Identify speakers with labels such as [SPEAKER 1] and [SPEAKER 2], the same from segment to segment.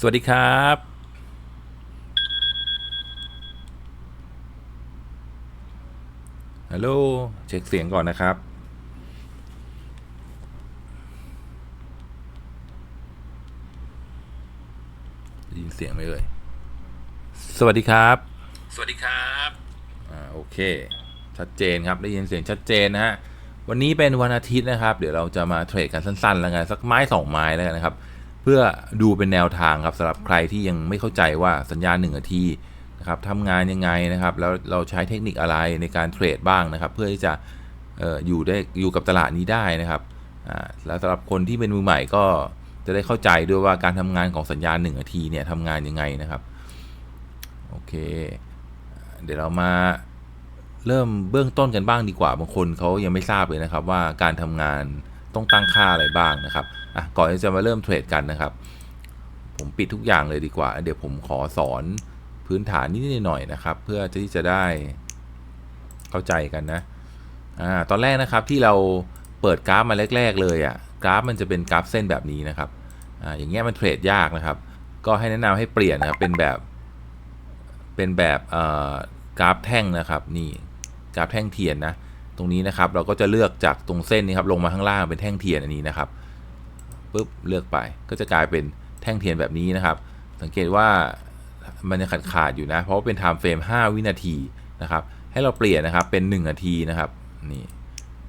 [SPEAKER 1] สวัสดีครับฮัลโหลเช็คเสียงก่อนนะครับ ได้ยินเสียงไหมเอ่ยสวัสดีครับ สวัสดีครับอ่าโอเค ชัดเจนครับได้ยินเสียงชัดเจนนะฮะวันนี้เป็นวันอาทิตย์นะครับ เดี๋ยวเราจะมาเทรดกันสั้นๆ แล้วกันสักไม้สองไม้แล้วกันนะครับเพื่อดูเป็นแนวทางครับสำหรับใครที่ยังไม่เข้าใจว่าสัญญาณ1นาทีนะครับทำงานยังไงนะครับแล้วเราใช้เทคนิคอะไรในการเทรดบ้างนะครับ เพื่อที่จะอออยู่ได้อยู่กับตลาดนี้ได้นะครับแล้วสำหรับคนที่เป็นมือใหม่ก็จะได้เข้าใจด้วยว่าการทำงานของสัญญาณ1นาทีเนี่ยทำงานยังไงนะครับโอเค เดี๋ยวเรามาเริ่มเบื้องต้นกันบ้างดีกว่าบางคนเขายังไม่ทราบเลยนะครับว่าการทำงาน ต้องตั้งค่าอะไรบ้างนะครับอะก่อนที่จะมาเริ่มเทรดกันนะครับ ผมปิดทุกอย่างเลยดีกว่า เดี๋ยวผมขอสอนพื้นฐานนิดหน่อยนะครับ เพื่อที่จะได้เข้าใจกันนะอ่าตอนแรกนะครับที่เราเปิดกราฟมาแรก ๆ เลยอะ่ะกราฟมันจะเป็นกราฟเส้นแบบนี้นะครับอ่าอย่างเงี้ยมันเทรดยากนะครับ ก็ให้แนะนำให้เปลี่ยนนะครับเป็นแบบเป็นแบบเอ่อกราฟแท่งนะครับนี่กราฟแท่งเทียนนะ ตรงนี้นะครับ เราก็จะเลือกจากตรงเส้นนี้ครับลงมาข้างล่างเป็นแท่งเทียนอันนี้นะครับปุ๊บเลือกไปก็จะกลายเป็นแท่งเทียนแบบนี้นะครับ สังเกตว่ามันยังขาดขาดอยู่นะ เพราะว่าเป็นไทม์เฟรม5 วินาทีนะครับ ให้เราเปลี่ยนนะครับเป็น 1 นาทีนะครับนี่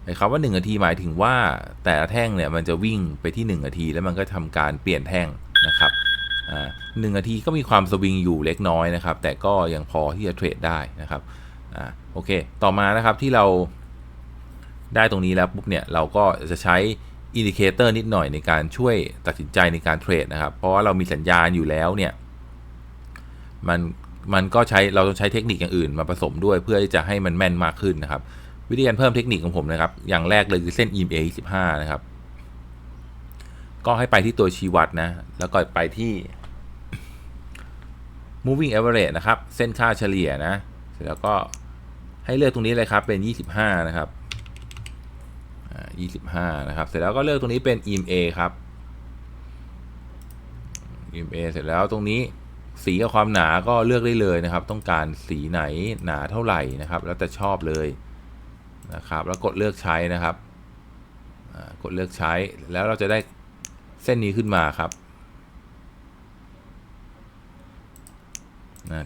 [SPEAKER 1] ไอ้คำว่า 1 นาทีหมายถึงว่าแต่ละแท่งเนี่ยมันจะวิ่งไปที่ 1 นาที แล้วมันก็ทำการเปลี่ยนแท่งนะครับอ่าหนึ่งนาทีก็มีความสวิงอยู่เล็กน้อยนะครับ แต่ก็ยังพอที่จะเทรดได้นะครับอ่าโอเค ต่อมานะครับที่เรา ได้ตรงนี้แล้วปุ๊บเนี่ยเราก็จะใช้อินดิเคเตอร์นิดหน่อยในการช่วยตัดสินใจในการเทรดนะครับ เพราะว่าเรามีสัญญาณอยู่แล้วเนี่ยมันมันก็ใช้เราต้องใช้เทคนิคอย่างอื่นมาผสมด้วยเพื่อที่จะให้มันแม่นมากขึ้นนะครับ วิธีการเพิ่มเทคนิคของผมนะครับ อย่างแรกเลยคือเส้น EMA 25 นะครับ ก็ให้ไปที่ตัวชี้วัดนะ แล้วก็ไปที่ moving average นะครับ เส้นค่าเฉลี่ยนะ เสร็จแล้วก็ให้เลือกตรงนี้เลยครับเป็น 25 นะครับ 25 นะครับ เสร็จแล้วก็เลือกตรงนี้เป็น EMA ครับ EMA เสร็จแล้วตรงนี้สีกับความหนาก็เลือกได้เลยนะครับ ต้องการสีไหนหนาเท่าไหร่นะครับ แล้วแต่ชอบเลยนะครับ แล้วกดเลือกใช้นะครับกดเลือกใช้แล้วเราจะได้เส้นนี้ขึ้นมาครับ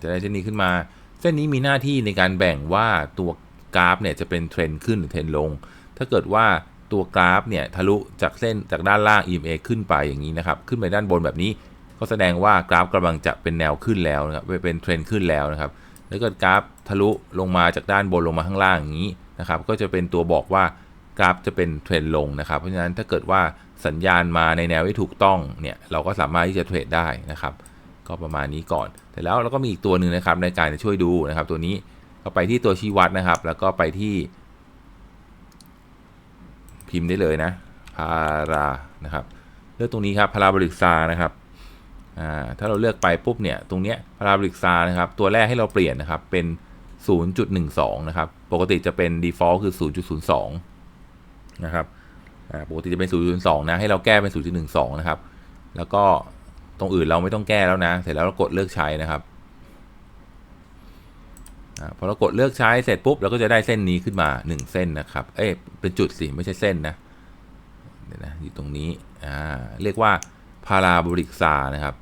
[SPEAKER 1] จะได้เส้นนี้ขึ้นมา เส้นนี้มีหน้าที่ในการแบ่งว่าตัวกราฟเนี่ยจะเป็นเทรนขึ้นหรือเทรนลง ถ้าเกิดว่า ตัวกราฟเนี่ยทะลุจากเส้นจากด้านล่าง EMA ขึ้นไปอย่างนี้นะครับ ขึ้นไปด้านบนแบบนี้ก็แสดงว่ากราฟกำลังจะเป็นแนวขึ้นแล้วนะครับเป็นเทรนขึ้นแล้วนะครับแล้วก็กราฟทะลุลงมาจากด้านบนลงมาข้างล่างอย่างนี้นะครับ ก็จะเป็นตัวบอกว่ากราฟจะเป็นเทรนลงนะครับ เพราะฉะนั้นถ้าเกิดว่าสัญญาณมาในแนวที่ถูกต้องเนี่ยเราก็สามารถที่จะเทรดได้นะครับ ก็ประมาณนี้ก่อน แต่แล้วเราก็มีอีกตัวหนึ่งนะครับในการจะช่วยดูนะครับ ตัวนี้ก็ไปที่ตัวชี้วัดนะครับ แล้วก็ไปที่ พิมพ์ได้เลยนะพารานะครับ เลือกตรงนี้ครับพาราบริกซานะครับถ้าเราเลือกไปปุ๊บเนี่ยตรงเนี้ยพาราบริกซานะครับ ตัวแรกให้เราเปลี่ยนนะครับเป็น 0.12 นะครับ ปกติจะเป็น default คือ 0.02 นะครับปกติจะเป็น 0.02 นะ ให้เราแก้เป็น 0.12 นะครับ แล้วก็ตรงอื่นเราไม่ต้องแก้แล้วนะ เสร็จแล้วเรากดเลือกใช้นะครับ พอเรากดเลือกใช้เสร็จปุ๊บเราก็จะได้เส้นนี้ขึ้นมา 1 เส้นนะครับ เอ้ยเป็นจุดสิไม่ใช่เส้นนะเดี๋ยวนะอยู่ตรงนี้อ่าเรียกว่าพาราโบลิกซานะครับ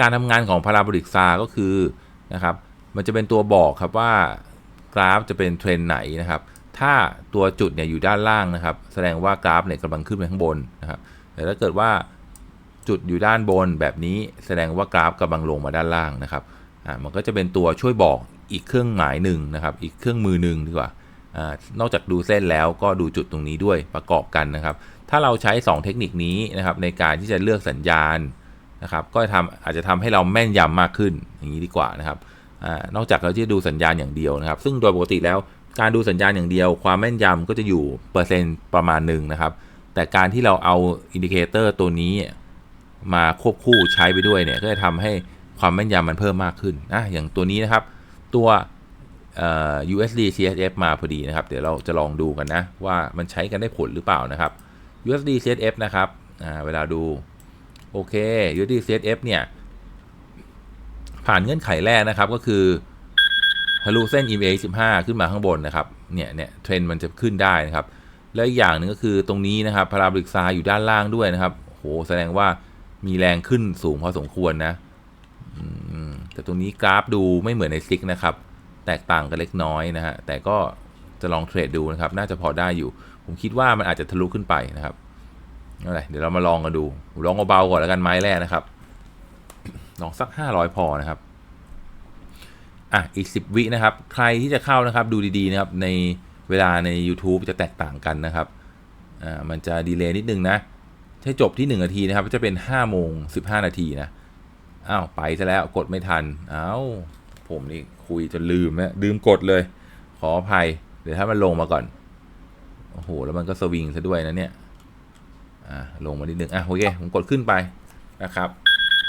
[SPEAKER 1] การทำงานของพาราโบลิกซาก็คือนะครับมันจะเป็นตัวบอกครับว่ากราฟจะเป็นเทรนไหนนะครับ ถ้าตัวจุดเนี่ยอยู่ด้านล่างนะครับ แสดงว่ากราฟเนี่ยกำลังขึ้นไปข้างบนนะครับ แต่ถ้าเกิดว่าจุดอยู่ด้านบนแบบนี้แสดงว่ากราฟกำลังลงมาด้านล่างนะครับอ่ามันก็จะเป็นตัวช่วยบอก อีกเครื่องหมายหนึ่งนะครับ อีกเครื่องมือหนึ่งดีกว่าอนอกจากดูเส้นแล้วก็ดูจุดตรงนี้ด้วยประกอบกันนะครับ ถ้าเราใช้ 2 เทคนิคนี้นะครับในการที่จะเลือกสัญญาณนะครับ ก็ทำอาจจะทำให้เราแม่นยำมากขึ้นอย่างนี้ดีกว่านะครับอนอกจากเราจะดูสัญญาณอย่างเดียวนะครับ ซึ่งโดยปกติแล้วการดูสัญญาณอย่างเดียว ความแม่นยำก็จะอยู่เปอร์เซ็นต์ประมาณหนึ่งนะครับ แต่การที่เราเอาอินดิเคเตอร์ตัวนี้มาควบคู่ใช้ไปด้วยเนี่ยก็จะทำให้ความแม่นยำมันเพิ่มมากขึ้นนะอย่างตัวนี้นะครับ ตัว USD CSF มาพอดีนะครับ เดี๋ยวเราจะลองดูกันนะ ว่ามันใช้กันได้ผลหรือเปล่านะครับ USD CSF นะครับเวลาดู โอเค USD CSF เนี่ย ผ่านเงื่อนไขแรกนะครับก็คือทะลุเส้น EMA 15 ขึ้นมาข้างบนนะครับ เนี่ยเนี่ยเทรนมันจะขึ้นได้นะครับ แล้วอีกอย่างหนึ่งก็คือตรงนี้นะครับพาราบริกซาอยู่ด้านล่างด้วยนะครับโหแสดงว่ามีแรงขึ้นสูงพอสมควรนะ แต่ตรงนี้กราฟดูไม่เหมือนในซิกนะครับ แตกต่างกันเล็กน้อยนะฮะ แต่ก็จะลองเทรดดูนะครับ น่าจะพอได้อยู่ ผมคิดว่ามันอาจจะทะลุขึ้นไปนะครับอะไรเดี๋ยวเรามาลองกันดูลองเบาๆก่อนแล้วกันไม้แรกนะครับ ลองสัก 500 พอนะครับ อะ อีก 10 วินะครับ ใครที่จะเข้านะครับ ดูดีๆนะครับ ในเวลาใน YouTube จะแตกต่างกันนะครับ อ่า มันจะดีเลย์นิดนึงนะ ถ้าจบที่ 1 นาทีนะครับ จะเป็น5โมง15 นาทีนะ อ้าวไปซะแล้วกดไม่ทันอ้าวผมนี่คุยจนลืมนะลืมกดเลย ขออภัย เดี๋ยวถ้ามันลงมาก่อน โอ้โห แล้วมันก็สวิงซะด้วยนะเนี่ย อ่าลงมานิดนึง อะโอเค ผมกดขึ้นไปนะครับ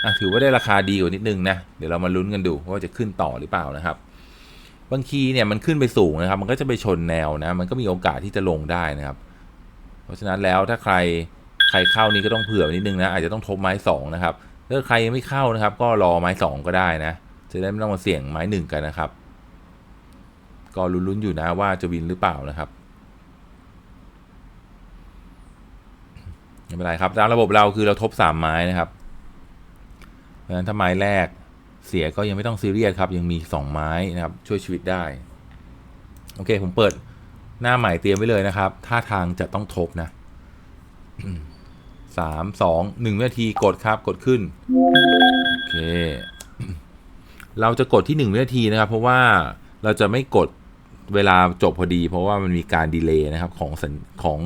[SPEAKER 1] อะถือว่าได้ราคาดีกว่านิดนึงนะ เดี๋ยวเรามาลุ้นกันดูว่าจะขึ้นต่อหรือเปล่านะครับ บางทีเนี่ยมันขึ้นไปสูงนะครับ มันก็จะไปชนแนวนะ มันก็มีโอกาสที่จะลงได้นะครับ เพราะฉะนั้นแล้วถ้าใครใครเข้านี่ก็ต้องเผื่อนิดนึงนะ อาจจะต้องทบไม้สองนะครับ ถ้าใครยังไม่เข้านะครับ ก็รอไม้สองก็ได้นะ จะได้ไม่ต้องมาเสี่ยงไม้หนึ่งกันนะครับ ก็ลุ้นๆอยู่นะว่าจะวินหรือเปล่านะครับไม่เป็นไรครับตามระบบเราคือเราทบสามไม้นะครับเพราะฉะนั้นถ้าไม้แรกเสียก็ยังไม่ต้องซีเรียสครับ ยังมี2ไม้นะครับ ช่วยชีวิตได้ โอเค ผมเปิดหน้าใหม่เตรียมไว้เลยนะครับท่าทางจะต้องทบนะ สามสองหนึ่งนาทีกดครับกดขึ้น โอเค เราจะกดที่หนึ่งวินาทีนะครับ เพราะว่าเราจะไม่กดเวลาจบพอดี เพราะว่ามันมีการดีเลย์นะครับของของ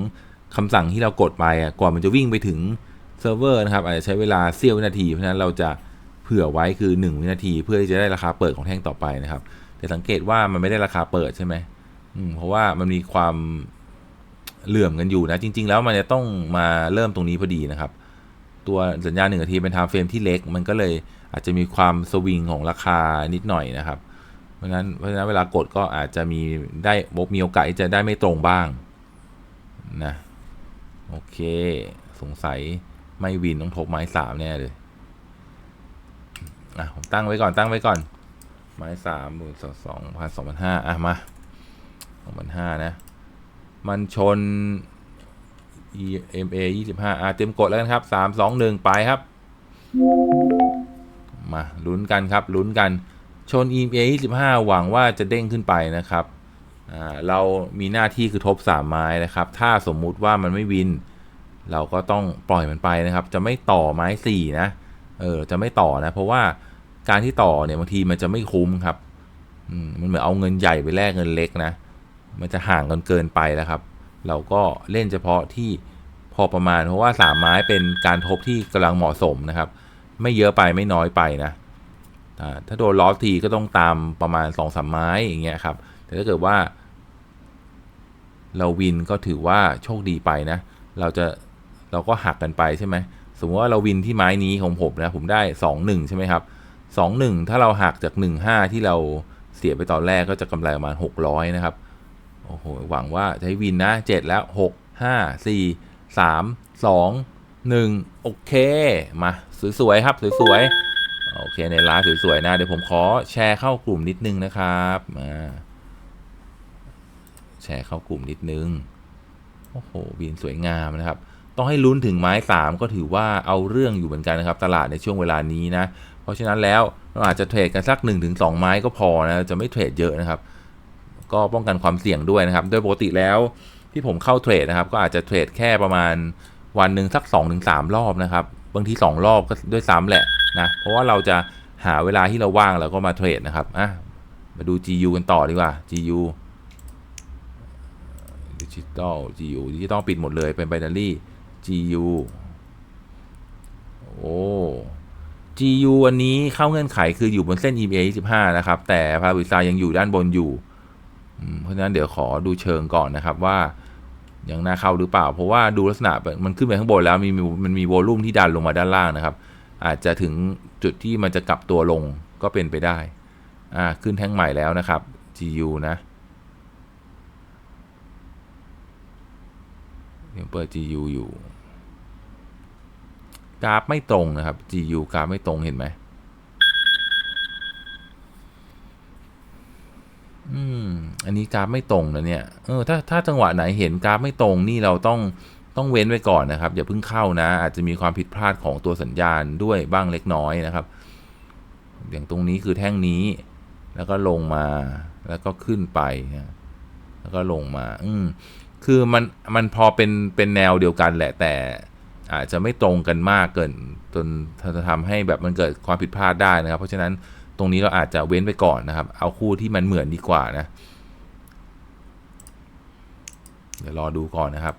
[SPEAKER 1] คำสั่งที่เรากดไปกว่ามันจะวิ่งไปถึงเซิร์ฟเวอร์นะครับอาจจะใช้เวลาเสี้ยววินาที เพราะฉะนั้นเราจะเผื่อไว้คือ 1 วินาทีเพื่อที่จะได้ราคาเปิดของแท่งต่อไปนะครับ แต่สังเกตว่ามันไม่ได้ราคาเปิดใช่ไหมมเพราะว่ามันมีความ เหลื่อมกันอยู่นะ จริง ๆ แล้วมันจะต้องมาเริ่มตรงนี้พอดีนะครับ ตัวสัญญาณหนึ่งนาทีเป็นไทม์เฟรมที่เล็ก มันก็เลยอาจจะมีความสวิงของราคานิดหน่อยนะครับ เพราะฉะนั้นเพราะฉะนั้นเวลากดก็อาจจะมีได้มีโอกาสที่จะได้ไม่ตรงบ้างนะโอเค สงสัยไม่วินต้องทบไม้สามแน่เลยอะผมตั้งไว้ก่อนตั้งไว้ก่อน ไม้สามหมื่นสองสองพันสองพันห้าอะมาสองพันห้านะ มันชน EMA ยี่สิบห้าอะเต็มกดแล้วกันครับสามสองหนึ่งไปครับ มาลุ้นกันครับลุ้นกันชน EMA ยี่สิบห้าหวังว่าจะเด้งขึ้นไปนะครับอ่าเรามีหน้าที่คือทบสามไม้นะครับ ถ้าสมมุติว่ามันไม่วิน เราก็ต้องปล่อยมันไปนะครับ จะไม่ต่อไม้สี่นะ เออ จะไม่ต่อนะ เพราะว่าการที่ต่อเนี่ยบางทีมันจะไม่คุ้มครับ อืม มันเหมือนเอาเงินใหญ่ไปแลกเงินเล็กนะ มันจะห่างกันเกินไปแล้วครับ เราก็เล่นเฉพาะที่พอประมาณเพราะว่าสามไม้เป็นการทบที่กำลังเหมาะสมนะครับ ไม่เยอะไปไม่น้อยไปนะถ้าโดนล้อทีก็ต้องตามประมาณสองสามไม้อย่างเงี้ยครับ แต่ถ้าเกิดว่า เราวินก็ถือว่าโชคดีไปนะ เราจะเราก็หักกันไปใช่ไหมสมมติว่าเราวินที่ไม้นี้ของผมนะผมได้สองหนึ่งใช่ไหมครับสองหนึ่งถ้าเราหักจากหนึ่งห้าที่เราเสียไปตอนแรกก็จะกำไรประมาณหกร้อยนะครับ โอ้โห หวังว่าจะให้วินนะเจ็ดแล้วหกห้าสี่สามสองหนึ่งโอเค มา สวย ๆ ครับ สวย ๆ โอเค ในร้านสวย ๆ นะ เดี๋ยวผมขอแชร์เข้ากลุ่มนิดนึงนะครับมาแชร์เข้ากลุ่มนิดนึง โอ้โห วินสวยงามนะครับต้องให้ลุ้นถึงไม้ 3 ก็ถือว่าเอาเรื่องอยู่เหมือนกันนะครับ ตลาดในช่วงเวลานี้นะ เพราะฉะนั้นแล้วเราอาจจะเทรดกันสัก 1-2 ไม้ก็พอนะ จะไม่เทรดเยอะนะครับ ก็ป้องกันความเสี่ยงด้วยนะครับ โดยปกติแล้วที่ผมเข้าเทรดนะครับ ก็อาจจะเทรดแค่ประมาณวันหนึ่งสัก 2-3 รอบนะครับ บางที 2 รอบก็ด้วยซ้ำแหละนะ เพราะว่าเราจะหาเวลาที่เราว่างเราก็มาเทรดนะครับอะมาดู GU กันต่อดีกว่า GU ดิจิตอล GU ดิจิตอลปิดหมดเลยเป็นไบนารี่ GU โอ้ GU อันนี้เข้าเงื่อนไขคืออยู่บนเส้น EMA 25 นะครับ แต่พาราบิซายังอยู่ด้านบนอยู่ เพราะฉะนั้นเดี๋ยวขอดูเชิงก่อนนะครับว่ายังน่าเข้าหรือเปล่า เพราะว่าดูลักษณะมันขึ้นไปข้างบนแล้วมีมันมีโวลูมที่ดันลงมาด้านล่างนะครับ อาจจะถึงจุดที่มันจะกลับตัวลงก็เป็นไปได้อ่าขึ้นแท่งใหม่แล้วนะครับ GU นะยังเปิด GU อยู่กราฟไม่ตรงนะครับ GU กราฟไม่ตรงเห็นไหม อันนี้กราฟไม่ตรงนะเนี่ย เออ ถ้าถ้าจังหวะไหนเห็นกราฟไม่ตรงนี่เราต้องต้องเว้นไว้ก่อนนะครับ อย่าเพิ่งเข้านะ อาจจะมีความผิดพลาดของตัวสัญญาณด้วยบ้างเล็กน้อยนะครับ อย่างตรงนี้คือแท่งนี้ แล้วก็ลงมา แล้วก็ขึ้นไปนะแล้วก็ลงมา อืม คือมันมันพอเป็นเป็นแนวเดียวกันแหละ แต่อาจจะไม่ตรงกันมากเกินจนจะทำให้แบบมันเกิดความผิดพลาดได้นะครับ เพราะฉะนั้น ตรงนี้เราอาจจะเว้นไปก่อนนะครับ เอาคู่ที่มันเหมือนดีกว่านะ เดี๋ยวรอดูก่อนนะครับ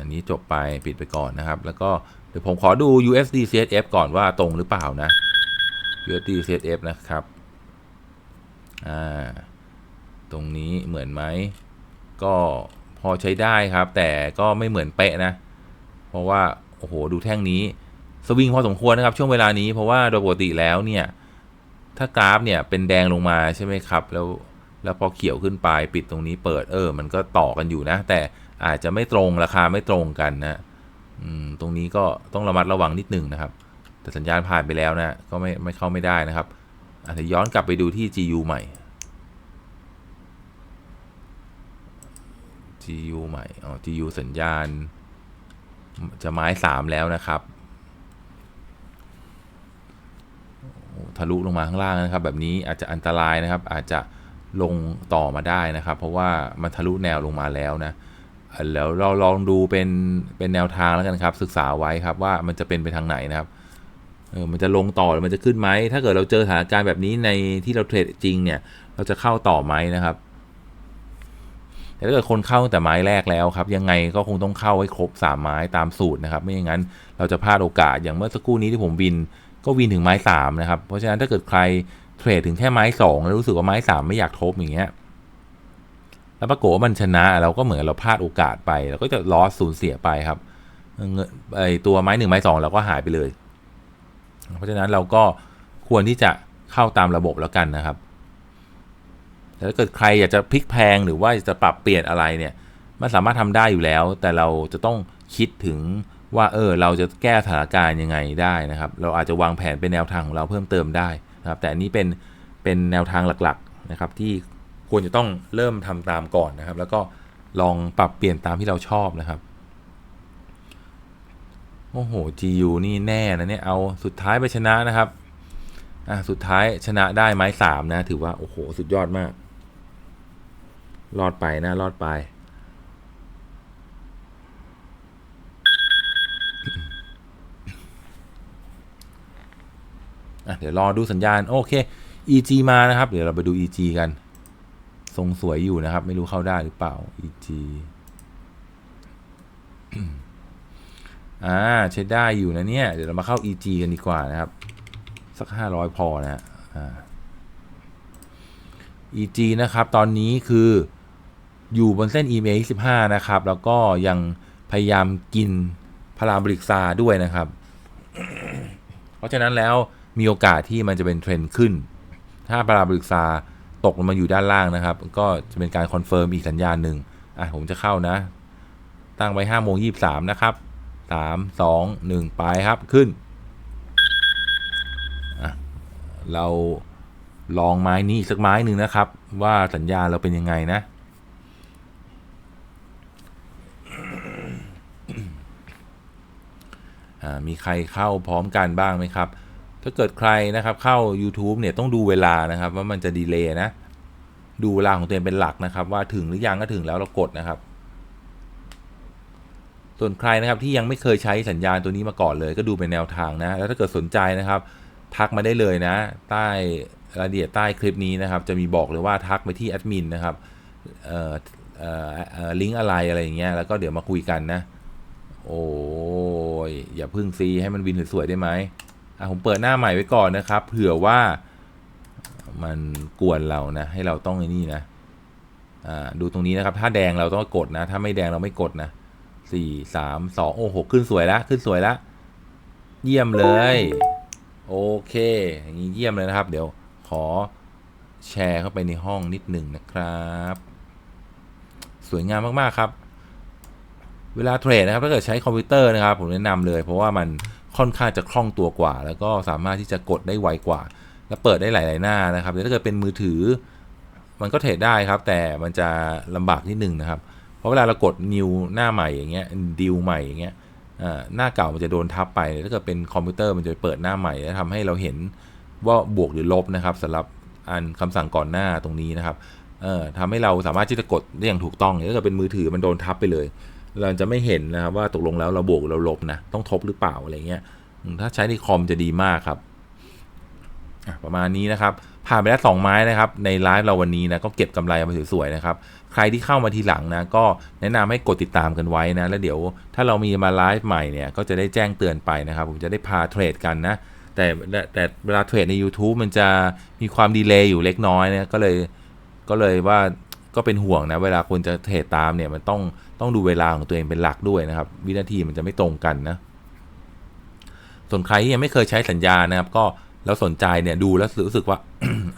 [SPEAKER 1] อันนี้จบไปปิดไปก่อนนะครับ แล้วก็เดี๋ยวผมขอดู USD CSF ก่อนว่าตรงหรือเปล่านะ USD CSF นะครับอ่าตรงนี้เหมือนไหม ก็พอใช้ได้ครับ แต่ก็ไม่เหมือนเป๊ะนะ เพราะว่า โอ้โห ดูแท่งนี้ สวิงพอสมควรนะครับช่วงเวลานี้เพราะว่าโดยปกติแล้วเนี่ยถ้ากราฟเนี่ยเป็นแดงลงมาใช่ไหมครับ แล้วแล้วพอเขียวขึ้นไปปิดตรงนี้เปิดเออ มันก็ต่อกันอยู่นะ แต่อาจจะไม่ตรงราคาไม่ตรงกันนะตรงนี้ก็ต้องระมัดระวังนิดนึงนะครับ แต่สัญญาณผ่านไปแล้วนะก็ไม่ไม่เข้าไม่ได้นะครับ อาจจะย้อนกลับไปดูที่ GU ใหม่ GU ใหม่อ๋อ GU สัญญาณจะไม้สามแล้วนะครับ ทะลุลงมาข้างล่างนะครับ แบบนี้อาจจะอันตรายนะครับ อาจจะลงต่อมาได้นะครับ เพราะว่ามันทะลุแนวลงมาแล้วนะแล้วเราลองดูเป็นเป็นแนวทางแล้วกันครับ ศึกษาไว้ครับว่ามันจะเป็นไปทางไหนนะครับเออมันจะลงต่อหรือมันจะขึ้นไหมถ้าเกิดเราเจอสถานการณ์แบบนี้ในที่เราเทรดจริงเนี่ย เราจะเข้าต่อไหมนะครับแต่ถ้าเกิดคนเข้าแต่ไม้แรกแล้วครับ ยังไงก็คงต้องเข้าให้ครบ 3 ไม้ตามสูตรนะครับ ไม่อย่างนั้นเราจะพลาดโอกาสอย่างเมื่อสักครู่นี้ที่ผมวิน ก็วินถึงไม้3นะครับ เพราะฉะนั้นถ้าเกิดใครเทรดถึงแค่ไม้2แล้วรู้สึกว่าไม้ 3 ไม่อยากทบอย่างเงี้ยแล้วปรากฏว่ามันชนะเราก็เหมือนเราพลาดโอกาสไปเราก็จะลอสสูญเสียไปครับเงินไอตัวไม้หนึ่งไม้สองเราก็หายไปเลย เพราะฉะนั้นเราก็ควรที่จะเข้าตามระบบแล้วกันนะครับแต่ถ้าเกิดใครอยากจะพลิกแพงหรือว่าจะปรับเปลี่ยนอะไรเนี่ย มันสามารถทำได้อยู่แล้ว แต่เราจะต้องคิดถึง ว่าเออเราจะแก้สถานการณ์ยังไงได้นะครับ เราอาจจะวางแผนเป็นแนวทางของเราเพิ่มเติมได้นะครับ แต่อันนี้เป็นเป็นแนวทางหลักๆนะครับ ที่ควรจะต้องเริ่มทำตามก่อนนะครับ แล้วก็ลองปรับเปลี่ยนตามที่เราชอบนะครับโอ้โห GU นี่แน่นะเนี่ยเอาสุดท้ายไปชนะนะครับอะสุดท้ายชนะได้ไม้สามนะ ถือว่า โอ้โห สุดยอดมาก รอดไปนะ รอดไป อะเดี๋ยวรอดูสัญญาณ โอเค EG มานะครับ เดี๋ยวเราไปดู EG กัน ทรงสวยอยู่นะครับ ไม่รู้เข้าได้หรือเปล่า EG อ่าใช้ได้อยู่นะเนี่ย เดี๋ยวเรามาเข้า EG กันดีกว่านะครับ สัก 500 พอนะอ่า EG นะครับ ตอนนี้คืออยู่บนเส้น EMA 25 นะครับ แล้วก็ยังพยายามกินพาราบริกซาด้วยนะครับ เพราะฉะนั้นแล้ว มีโอกาสที่มันจะเป็นเทรนด์ขึ้น ถ้าพาราบริกซาตกลงมาอยู่ด้านล่างนะครับ ก็จะเป็นการคอนเฟิร์มอีกสัญญาณหนึ่งอะผมจะเข้านะ ตั้งไว้5โมง23 นะครับสามสองหนึ่งไปครับขึ้น เราลองไม้นี้อีกสักไม้หนึ่งนะครับ ว่าสัญญาเราเป็นยังไงนะ มีใครเข้าพร้อมกันบ้างไหมครับ ถ้าเกิดใครนะครับเข้า YouTube เนี่ยต้องดูเวลานะครับ ว่ามันจะดีเลย์นะ ดูเวลาของตัวเองเป็นหลักนะครับ ว่าถึงหรือยังก็ถึงแล้วเรากดนะครับ ส่วนใครนะครับที่ยังไม่เคยใช้สัญญาณตัวนี้มาก่อนเลย ก็ดูเป็นแนวทางนะ แล้วถ้าเกิดสนใจนะครับ ทักมาได้เลยนะ ใต้รายละเอียดใต้คลิปนี้นะครับ จะมีบอกเลยว่าทักไปที่แอดมินนะครับเออเอ่อลิงก์อะไรอะไรอย่างเงี้ยแล้วก็เดี๋ยวมาคุยกันนะ โอ้ยอย่าพึ่งซีให้มันวินสวยๆได้ไหม อะผมเปิดหน้าใหม่ไว้ก่อนนะครับ เผื่อว่ามันกวนเรานะ ให้เราต้องไอ้นี่นะอ่าดูตรงนี้นะครับ ถ้าแดงเราต้องกดนะ ถ้าไม่แดงเราไม่กดนะสี่สามสองโอ้โหขึ้นสวยล้วขึ้นสวยล้วเยี่ยมเลย โอเคอย่างนี้เยี่ยมเลยนะครับ เดี๋ยวขอแชร์เข้าไปในห้องนิดหนึ่งนะครับ สวยงามมาก ๆ ครับ เวลาเทรดนะครับ ถ้าเกิดใช้คอมพิวเตอร์นะครับ ผมแนะนำเลย เพราะว่ามัน ค่อนข้างจะคล่องตัวกว่า แล้วก็สามารถที่จะกดได้ไวกว่า และเปิดได้หลาย ๆ หน้านะครับแต่ถ้าเกิดเป็นมือถือ มันก็เทรดได้ครับ แต่มันจะลำบากนิดนึงนะครับ เพราะเวลาเรากด new หน้าใหม่อย่างเงี้ยดิวใหม่อย่างเงี้ยหน้าเก่ามันจะโดนทับไปถ้าเกิดเป็นคอมพิวเตอร์มันจะเปิดหน้าใหม่แล้วทำให้เราเห็นว่าบวกหรือลบนะครับสำหรับอันคำสั่งก่อนหน้าตรงนี้นะครับทำให้เราสามารถที่จะกดได้อย่างถูกต้องถ้าเกิดเป็นมือถือมันโดนทับไปเลย เราจะไม่เห็นนะครับว่าตกลงแล้วเราบวกเราลบนะต้องทบหรือเปล่าอะไรเงี้ยถ้าใช้ในคอมจะดีมากครับประมาณนี้นะครับ ผ่านไปแล้วสองไม้นะครับ ในไลฟ์เราวันนี้นะก็เก็บกำไรมาสวยๆนะครับ ใครที่เข้ามาทีหลังนะก็แนะนำให้กดติดตามกันไว้นะ แล้วเดี๋ยวถ้าเรามีมาไลฟ์ใหม่เนี่ยก็จะได้แจ้งเตือนไปนะครับ ผมจะได้พาเทรดกันนะ แต่แต่เวลาเทรดใน YouTube มันจะมีความดีเลย์อยู่เล็กน้อยนะก็เลยก็เลยว่า ก็เป็นห่วงนะเวลาคุณจะเทรดตามเนี่ยมันต้องต้องดูเวลาของตัวเองเป็นหลักด้วยนะครับ วินาทีมันจะไม่ตรงกันนะ ส่วนใครที่ยังไม่เคยใช้สัญญานะครับ ก็แล้วสนใจเนี่ยดูแล้วรู้สึกว่า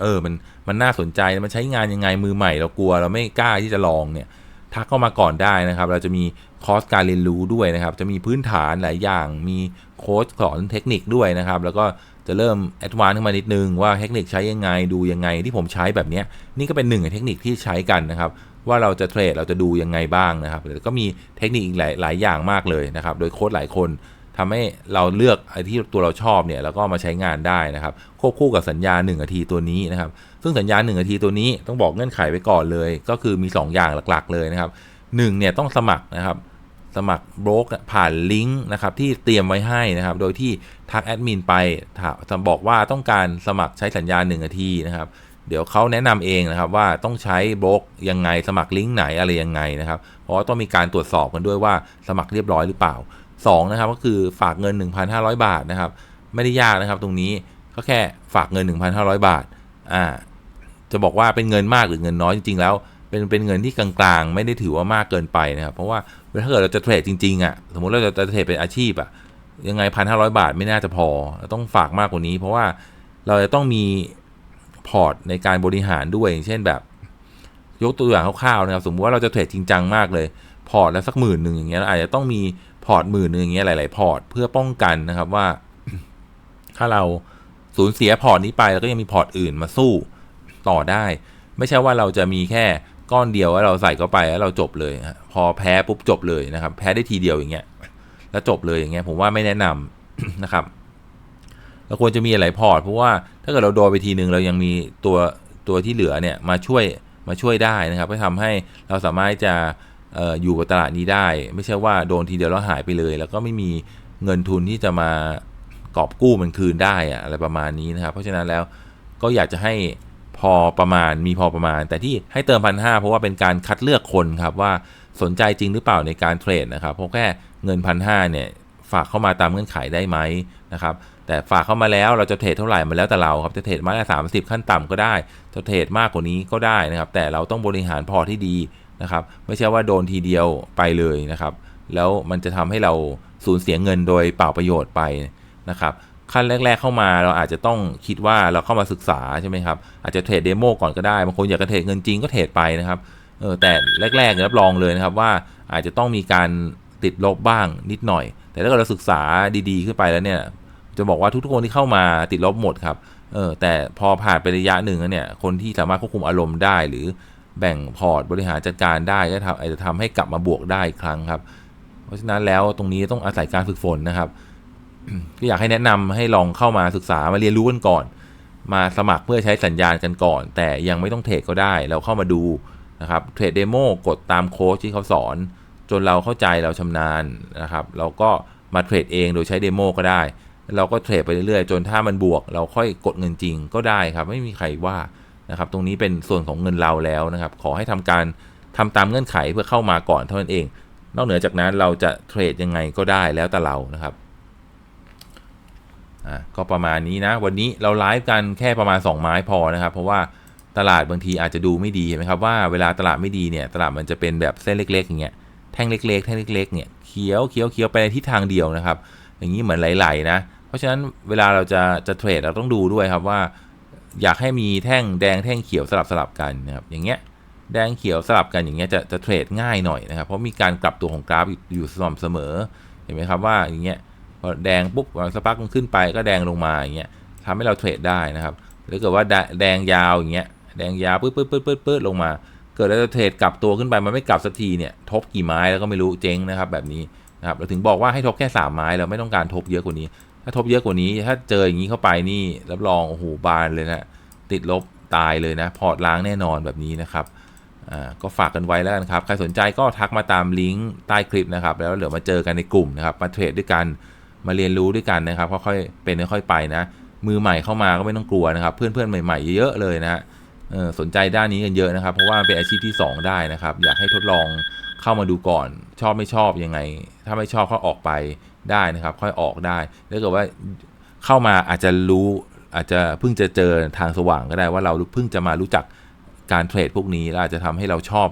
[SPEAKER 1] เออมันมันน่าสนใจมันใช้งานยังไงมือใหม่เรากลัว เราไม่กล้าที่จะลองเนี่ยทักเข้ามาก่อนได้นะครับ เราจะมีคอร์สการเรียนรู้ด้วยนะครับ จะมีพื้นฐานหลายอย่าง มีโค้ชสอนเทคนิคด้วยนะครับ แล้วก็ จะเริ่มแอดวานซ์ขึ้นมานิดนึงว่าเทคนิคใช้ยังไงดูยังไงที่ผมใช้แบบนี้นี่ก็เป็นหนึ่งในเทคนิคที่ใช้กันนะครับ ว่าเราจะเทรดเราจะดูยังไงบ้างนะครับแล้วก็มีเทคนิคอีกหลายหลายอย่างมากเลยนะครับ โดยโค้ชหลายคนทำให้เราเลือกไอ้ที่ตัวเราชอบเนี่ยแล้วก็มาใช้งานได้นะครับ ควบคู่กับสัญญา 1 นาทีตัวนี้นะครับ ซึ่งสัญญา 1 นาทีตัวนี้ต้องบอกเงื่อนไขไว้ก่อนเลย ก็คือมี 2 อย่างหลักๆ เลยนะครับ1เนี่ยต้องสมัครนะครับ สมัครบล็อกผ่านลิงก์นะครับที่เตรียมไว้ให้นะครับ โดยที่ทักแอดมินไปถามบอกว่าต้องการสมัครใช้สัญญา 1 นาทีนะครับ เดี๋ยวเขาแนะนำเองนะครับว่าต้องใช้บล็อกยังไงสมัครลิงก์ไหนอะไรยังไงนะครับ เพราะว่าต้องมีการตรวจสอบกันด้วยว่าสมัครเรียบร้อยหรือเปล่า2นะครับก็คือฝากเงิน 1,500 บาทนะครับ ไม่ได้ยากนะครับตรงนี้ก็แค่ฝากเงิน 1,500 บาทอ่าจะบอกว่าเป็นเงินมากหรือเงินน้อยจริงๆแล้ว เป็นเป็นเงินที่กลางๆ ไม่ได้ถือว่ามากเกินไปนะครับเพราะว่าถ้าเกิดเราจะเทรดจริงๆอะสมมติเราจะเทรดเป็นอาชีพอะยังไงพันห้าร้อยบาทไม่น่าจะพอต้องฝากมากกว่านี้ เพราะว่าเราจะต้องมีพอร์ตในการบริหารด้วยเช่นแบบ ยกตัวอย่างคร่าวๆนะครับสมมติว่าเราจะเทรดจริงจังมากเลย พอร์ตแล้วสักหมื่นหนึ่งอย่างเงี้ยอาจจะต้องมีพอร์ตหมื่นหนึ่งอย่างเงี้ยหลายๆพอร์ตเพื่อป้องกันนะครับว่า ถ้าเราสูญเสียพอร์ตนี้ไป แล้วก็ยังมีพอร์ตอื่นมาสู้ต่อได้ ไม่ใช่ว่าเราจะมีแค่ ก้อนเดียวแล้วเราใส่เข้าไปแล้วเราจบเลยพอแพ้ปุ๊บจบเลยนะครับ แพ้ได้ทีเดียวอย่างเงี้ย แล้วจบเลยอย่างเงี้ยผมว่าไม่แนะนำนะครับเราควรจะมีหลายพอร์ตเพราะว่าถ้าเกิดเราโดนไปทีหนึ่งเรายังมีตัวตัวที่เหลือเนี่ยมาช่วยมาช่วยได้นะครับเพื่อทำให้เราสามารถจะอยู่กับตลาดนี้ได้ ไม่ใช่ว่าโดนทีเดียวแล้วหายไปเลย แล้วก็ไม่มีเงินทุนที่จะมากอบกู้มันคืนได้อะอะไรประมาณนี้นะครับ เพราะฉะนั้นแล้วก็อยากจะให้ พอประมาณมีพอประมาณ แต่ที่ให้เติมพันห้าเพราะว่าเป็นการคัดเลือกคนครับว่าสนใจจริงหรือเปล่าในการเทรดนะครับเพราะแค่เงินพันห้าเนี่ยฝากเข้ามาตามเงื่อนไขได้ไหมนะครับแต่ฝากเข้ามาแล้วเราจะเทรดเท่าไหร่มาแล้วแต่เราครับจะเทรดมาได้สามสิบขั้นต่ำก็ได้ จะเทรดมากกว่านี้ก็ได้นะครับ แต่เราต้องบริหารพอที่ดีนะครับ ไม่ใช่ว่าโดนทีเดียวไปเลยนะครับ แล้วมันจะทำให้เราสูญเสียเงินโดยเปล่าประโยชน์ไปนะครับ ขั้นแรก ๆ เข้ามาเราอาจจะต้องคิดว่าเราเข้ามาศึกษาใช่ไหมครับ อาจจะเทรดเดโมก่อนก็ได้บางคนอยากจะเทรดเงินจริงก็เทรดไปนะครับเออแต่แรกๆรับรองเลยนะครับว่าอาจจะต้องมีการติดลบบ้างนิดหน่อย แต่ถ้าเกิดเราศึกษาดีๆ ขึ้นไปแล้วเนี่ยจะบอกว่าทุกๆคนที่เข้ามาติดลบหมดครับเออแต่พอผ่านไประยะหนึ่งแล้วเนี่ยคนที่สามารถควบคุมอารมณ์ได้ หรือแบ่งพอร์ตบริหารจัดการได้ก็ทำอาจจะทำให้กลับมาบวกได้อีกครั้งครับ เพราะฉะนั้นแล้วตรงนี้ต้องอาศัยการฝึกฝนนะครับ ก็อยากให้แนะนำให้ลองเข้ามาศึกษามาเรียนรู้กันก่อน มาสมัครเพื่อใช้สัญญาณกันก่อน แต่ยังไม่ต้องเทรดก็ได้ เราเข้ามาดูนะครับเทรดเดโมกดตามโค้ชที่เขาสอน จนเราเข้าใจเราชำนาญนะครับเราก็มาเทรดเองโดยใช้เดโมก็ได้ เราก็เทรดไปเรื่อยๆ จนถ้ามันบวก เราค่อยกดเงินจริงก็ได้ครับ ไม่มีใครว่านะครับ ตรงนี้เป็นส่วนของเงินเราแล้วนะครับ ขอให้ทำการทำตามเงื่อนไขเพื่อเข้ามาก่อนเท่านั้นเอง นอกเหนือจากนั้นเราจะเทรดยังไงก็ได้แล้วแต่เรานะครับ อะก็ประมาณนี้นะ วันนี้เราไลฟ์กันแค่ประมาณ 2 ไม้พอนะครับ เพราะว่าตลาดบางทีอาจจะดูไม่ดีเห็นไหมครับว่าเวลาตลาดไม่ดีเนี่ยตลาดมันจะเป็นแบบเส้นเล็กๆอย่างเงี้ยแท่งเล็กๆแท่งเล็กๆเนี่ยเขียวเขียวเขียวไปในทิศทางเดียวนะครับ อย่างนี้เหมือนไหลๆนะ เพราะฉะนั้นเวลาเราจะจะเทรดเราต้องดูด้วยครับว่า อยากให้มีแท่งแดงแท่งเขียวสลับสลับกันนะครับอย่างเงี้ยแดงเขียวสลับกันอย่างเงี้ยจะจะเทรดง่ายหน่อยนะครับ เพราะมีการกลับตัวของกราฟอยู่สม่ำเสมอเห็นไหมครับว่าอย่างเงี้ย อแดงปุ๊บสักพักมันขึ้นไปก็แดงลงมาอย่างเงี้ยทำให้เราเทรดได้นะครับหรือเกิดว่าแดงยาวอย่างเงี้ยแดงยาวปื๊ดปื๊ดปื๊ดปื๊ดปื๊ดลงมา เกิดเราจะเทรดกลับตัวขึ้นไปมันไม่กลับสักทีเนี่ยทบกี่ไม้แล้วก็ไม่รู้เจ๊งนะครับแบบนี้นะครับเราถึงบอกว่าให้ทบแค่สามไม้เราไม่ต้องการทบเยอะกว่านี้ ถ้าทบเยอะกว่านี้ถ้าเจออย่างนี้เข้าไปนี่รับรองโอ้โหบานเลยนะติดลบตายเลยนะพอร์ตล้างแน่นอนแบบนี้นะครับอ่าก็ฝากกันไว้แล้วกันครับ ใครสนใจก็ทักมาตามลิงก์ใต้คลิปนะครับ แล้วเดี๋ยวมาเจอกันในกลุ่มนะครับ มาเทรดด้วยกัน มาเรียนรู้ด้วยกันนะครับค่อยๆเป็นค่อยๆไปนะ มือใหม่เข้ามาก็ไม่ต้องกลัวนะครับ เพื่อนๆใหม่ๆเยอะเลยนะฮะสนใจด้านนี้กันเยอะนะครับ เพราะว่าเป็นอาชีพที่ 2 ได้นะครับ อยากให้ทดลองเข้ามาดูก่อน ชอบไม่ชอบยังไง ถ้าไม่ชอบก็ออกไปได้นะครับ ค่อยออกได้ถ้าเกิดว่าเข้ามาอาจจะรู้อาจจะเพิ่งจะเจอทางสว่างก็ได้ว่าเราเพิ่งจะมารู้จักการเทรดพวกนี้แล้วอาจจะทำให้เราชอบ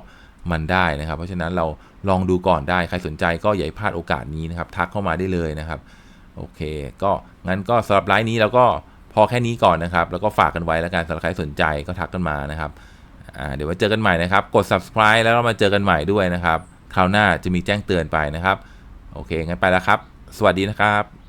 [SPEAKER 1] มันได้นะครับ เพราะฉะนั้นเราลองดูก่อนได้ใครสนใจก็อย่าให้พลาดโอกาสนี้นะครับ ทักเข้ามาได้เลยนะครับ โอเค ก็งั้นก็สำหรับไลฟ์นี้เราก็พอแค่นี้ก่อนนะครับ แล้วก็ฝากกันไว้แล้วกันสำหรับใครสนใจก็ทักกันมานะครับเดี๋ยวมาเจอกันใหม่นะครับ กด subscribe แล้วเรามาเจอกันใหม่ด้วยนะครับ คราวหน้าจะมีแจ้งเตือนไปนะครับ โอเค งั้นไปแล้วครับ สวัสดีนะครับ